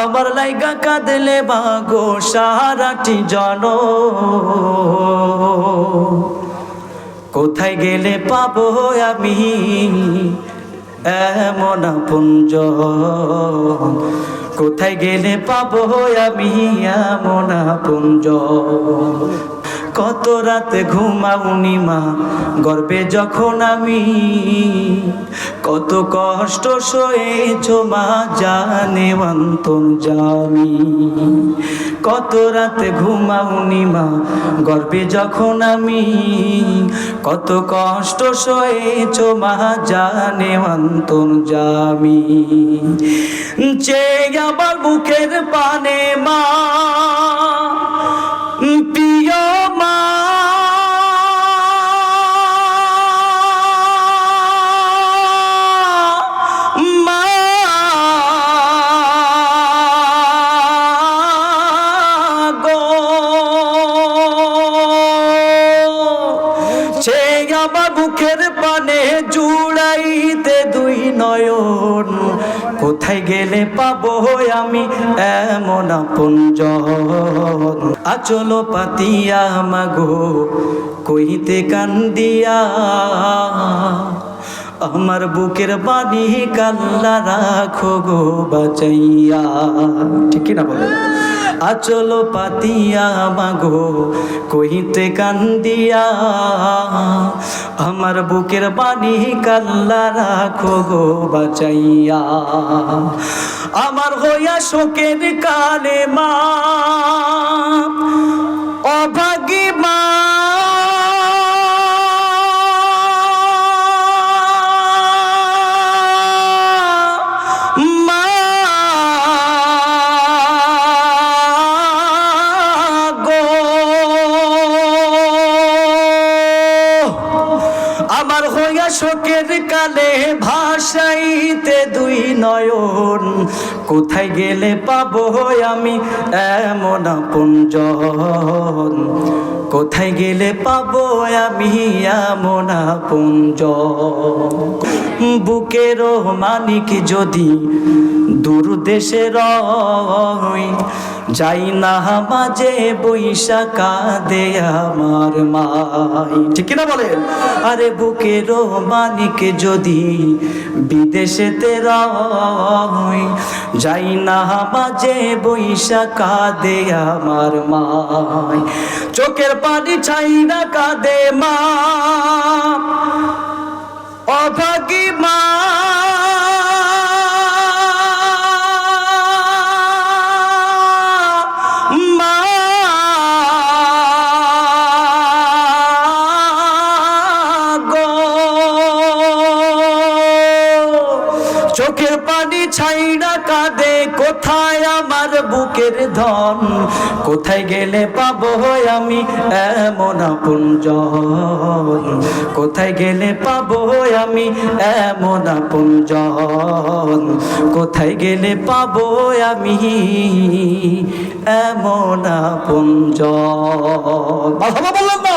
আমার লাইগা কাঁদলে মাগো সারাটি জন। কোথায় গেলে পাবো আমি? এমন পুঞ্জ কোথায় গেলে পাবো আমি? এমন পুঞ্জ কত রাতে ঘুমাউনি মা, গর্বে যখন আমি, কত কষ্ট সয়েছ মা, জানে অন্তর জামি। কত রাতে ঘুমাউনি মা, গর্বে যখন আমি, কত কষ্ট সয়েছ মা, জানে অন্তর জামি। চে আমার বুকের পানে মা আমার বুকের পানে জুড়াইতে দুই নয়ন। কোথায় গেলে পাবো আমি এমন আপনজন আচল পাতিয়া মাগো, কইতে কান্দিয়া। আমার বুকের বাণী কাল্লা রাখো গো বাঁচাইয়া। ঠিক না বলে? আচল পাতিয়া মাগো, কহিতে কান্দিয়া, আমার বুকের বাণী কাল্লা রাখো গো বাঁচাইয়া। আমার হইয়া শোকের কালে মা আমার শোকের কালে ভাষাইতে দুই নয়ন। কোথায় গেলে পাবো আমি এমন পুঞ্জন কোথায় গেলে পাবো আমি এমন পুঞ্জ বুকের মানিক যদি দূর দেশে রয় যাই না মাঝে বৈশাখা দে আমার মাই। ঠিক না বলেন? আরে বুকের মানিক যদি বিদেশেতে রই, যাই না মাঝে বৈশাখা দে আমার মাই। চোখের পানি ছাই না কাঁদে মা অভাগী মা চোখের পানি ছাইড়া কাঁদে কোথায় আমার বুকের ধন? কোথায় গেলে পাবো আমি এমন আপনজন? কোথায় গেলে পাবো আমি এমন আপনজন? কোথায় গেলে পাবো আমি এমন আপনজন? বাবা বললাম না?